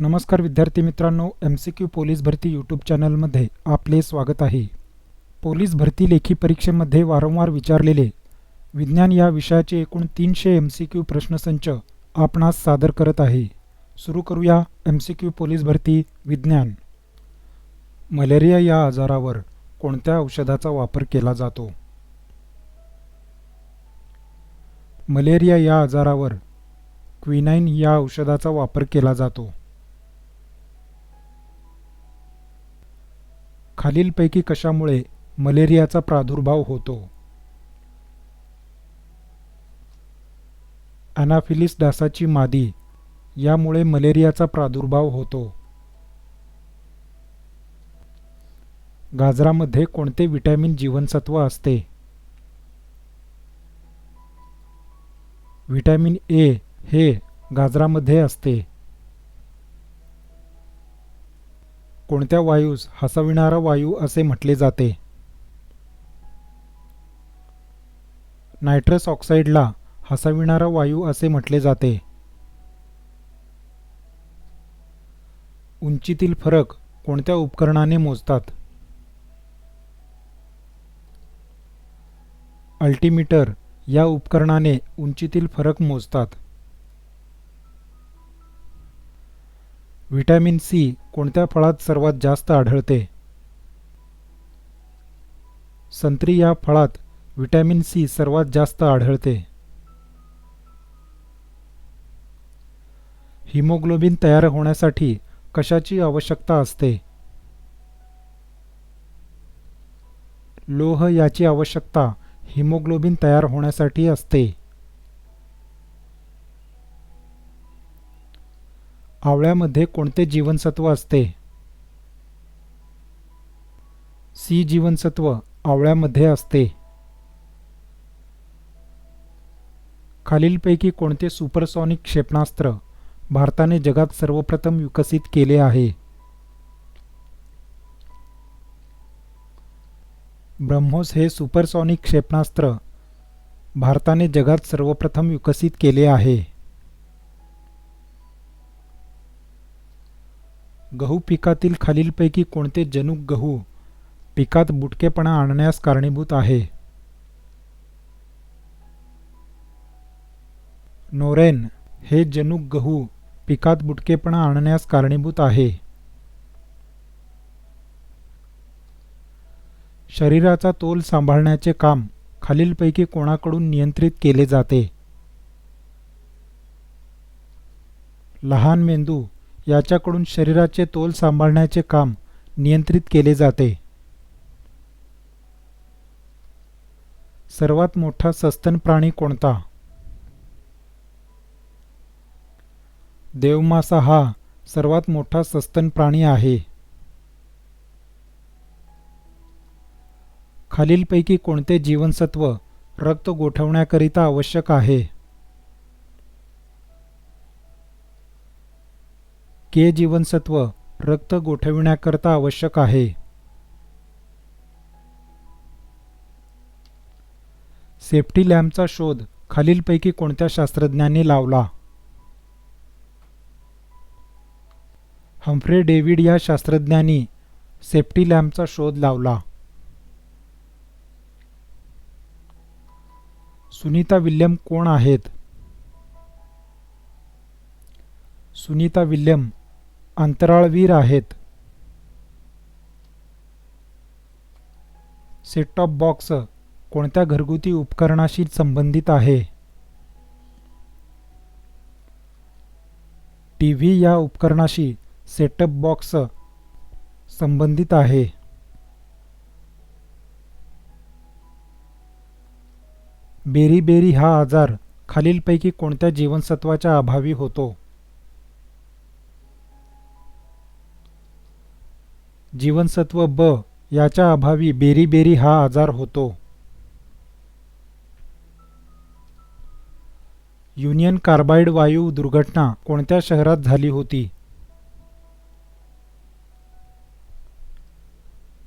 नमस्कार विद्यार्थी मित्रांनो एम सी क्यू पोलीस भरती यूट्यूब चॅनलमध्ये आपले स्वागत आहे. पोलीस भरती लेखी परीक्षेमध्ये वारंवार विचारलेले विज्ञान या विषयाचे एकूण तीनशे एम सी क्यू प्रश्नसंच आपणास सादर करत आहे. सुरू करूया एम सी क्यू पोलीस भरती विज्ञान. मलेरिया या आजारावर कोणत्या औषधाचा वापर केला जातो? मलेरिया या आजारावर क्विनाईन या औषधाचा वापर केला जातो. खालीलपैकी कशामुळे मलेरियाचा प्रादुर्भाव होतो? अनाफिलिस डासाची मादी यामुळे मलेरियाचा प्रादुर्भाव होतो. गाजरामध्ये कोणते विटॅमिन जीवनसत्व असते? व्हिटॅमिन ए हे गाजरामध्ये असते. कोणत्या वायूस हसविणारा वायू असे म्हटले जाते? नायट्रस ऑक्साईडला हसविणारा वायू असे म्हटले जाते. उंचीतील फरक कोणत्या उपकरणाने मोजतात? अल्टीमीटर या उपकरणाने उंचीतील फरक मोजतात. व्हिटॅमिन सी कोणत्या फळात सर्वात जास्त आढळते? संत्री या फळात व्हिटॅमिन सी सर्वात जास्त आढळते. हिमोग्लोबिन तयार होण्यासाठी कशाची आवश्यकता असते? लोह याची आवश्यकता हिमोग्लोबिन तयार होण्यासाठी असते. आवळ्यामध्ये कोणते जीवनसत्व असते? सी जीवनसत्व आवळ्यामध्ये असते. खालीलपैकी कोणते सुपरसॉनिक क्षेपणास्त्र भारताने जगात सर्वप्रथम विकसित केले आहे? ब्रह्मोस हे सुपरसॉनिक क्षेपणास्त्र भारताने जगात सर्वप्रथम विकसित केले आहे. गहू पिकातील खालीलपैकी कोणते जनुक गहू पिकात बुटकेपणा आणण्यास कारणीभूत आहे? नोरेन हे जनुक गहू पिकात बुटकेपणा आणण्यास कारणीभूत आहे. शरीराचा तोल सांभाळण्याचे काम खालीलपैकी कोणाकडून नियंत्रित केले जाते? लहान मेंदू याच्याकडून शरीराचे तोल सांभाळण्याचे काम नियंत्रित केले जाते. सर्वात मोठा सस्तन प्राणी कोणता? देवमासा हा सर्वात मोठा सस्तन प्राणी आहे. खालीलपैकी कोणते जीवनसत्व रक्त गोठवण्याकरिता आवश्यक आहे? के जीवनसत्व रक्त गोठविण्याकरता आवश्यक आहे. सेफ्टी लॅम्पचा शोध खालीलपैकी कोणत्या शास्त्रज्ञांनी लावला? हम्फ्रे डेव्हिड या शास्त्रज्ञांनी सेफ्टी लॅम्पचा शोध लावला. सुनीता विल्यम कोण आहेत? सुनीता विल्यम अंतराळवीर आहेत. सेटटॉप बॉक्स कोणत्या घरगुती उपकरणाशी संबंधित आहे? टी व्ही या उपकरणाशी सेटअप बॉक्स संबंधित आहे. बेरीबेरी हा आजार खालीलपैकी कोणत्या जीवनसत्वाच्या अभावी होतो? जीवनसत्व ब याच्या अभावी बेरीबेरी हा आजार होतो. युनियन कार्बाइड वायू दुर्घटना कोणत्या शहरात झाली होती?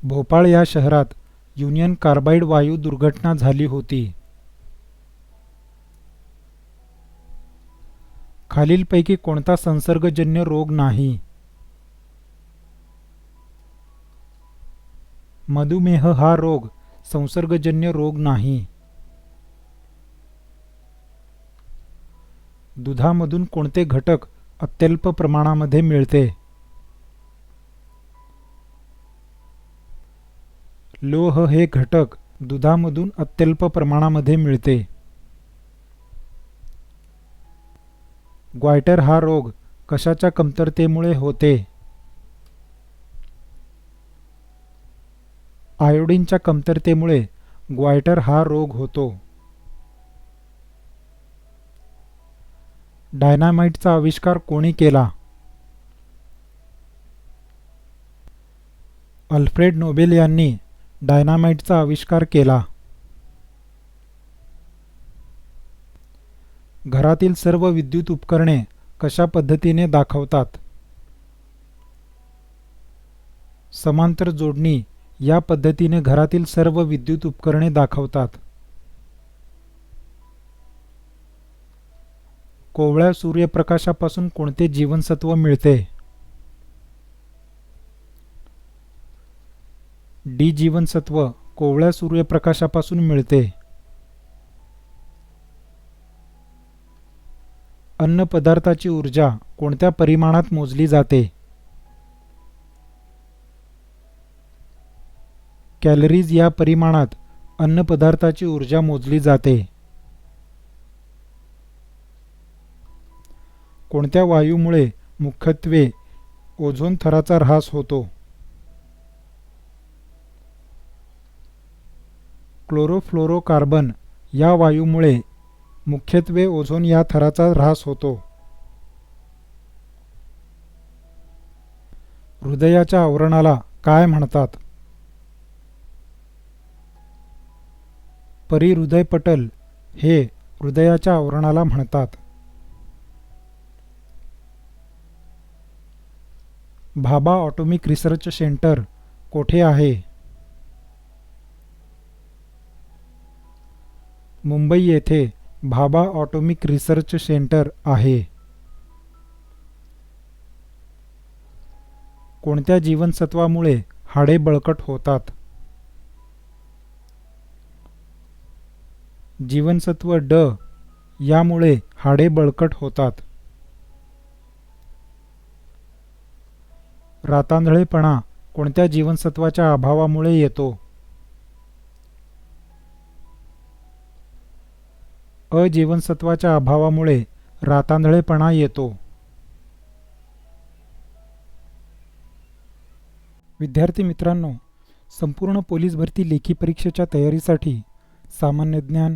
भोपाळ या शहरात युनियन कार्बाइड वायू दुर्घटना झाली होती. खालीलपैकी कोणता संसर्गजन्य रोग नाही? मधुमेह हा रोग संसर्गजन्य रोग नाही. दुधामधून कोणते घटक अत्यल्प प्रमाणामध्ये मिळते? लोह हे घटक दुधामधून अत्यल्प प्रमाणामध्ये मिळते. ग्वायटर हा रोग कशाच्या कमतरतेमुळे होते? आयोडीनच्या कमतरतेमुळे ग्वायटर हा रोग होतो. डायनामाइटचा आविष्कार कोणी केला? अल्फ्रेड नोबेल यांनी डायनामाइटचा आविष्कार केला. घरातील सर्व विद्युत उपकरणे कशा पद्धतीने दाखवतात? समांतर जोडणी या पद्धतीने घरातील सर्व विद्युत उपकरणे दाखवतात. कोवळ्या सूर्यप्रकाशापासून कोणते जीवनसत्व मिळते? डी जीवनसत्व कोवळ्या सूर्यप्रकाशापासून मिळते. अन्न पदार्थाची ऊर्जा कोणत्या परिमाणात मोजली जाते? कॅलरीज या परिमाणात अन्नपदार्थाची ऊर्जा मोजली जाते. कोणत्या वायूमुळे मुख्यत्वे ओझोन थराचा ऱ्हास होतो? क्लोरोफ्लोरोकार्बन या वायूमुळे मुख्यत्वे ओझोन या थराचा ऱ्हास होतो. हृदयाच्या आवरणाला काय म्हणतात? परिहृदयपटल हे हृदयाच्या आवरणाला म्हणतात. भाभा ऑटोमिक रिसर्च सेंटर कोठे आहे? मुंबई येथे भाभा ऑटोमिक रिसर्च सेंटर आहे. कोणत्या जीवनसत्वामुळे हाडे बळकट होतात? जीवनसत्व ड यामुळे हाडे बळकट होतात. रातांधळेपणा कोणत्या जीवनसत्वाच्या अभावामुळे येतो? अजीवनसत्वाच्या अभावामुळे रातांधळेपणा येतो. विद्यार्थी मित्रांनो संपूर्ण पोलीस भरती लेखी परीक्षेच्या तयारीसाठी सामान्य ज्ञान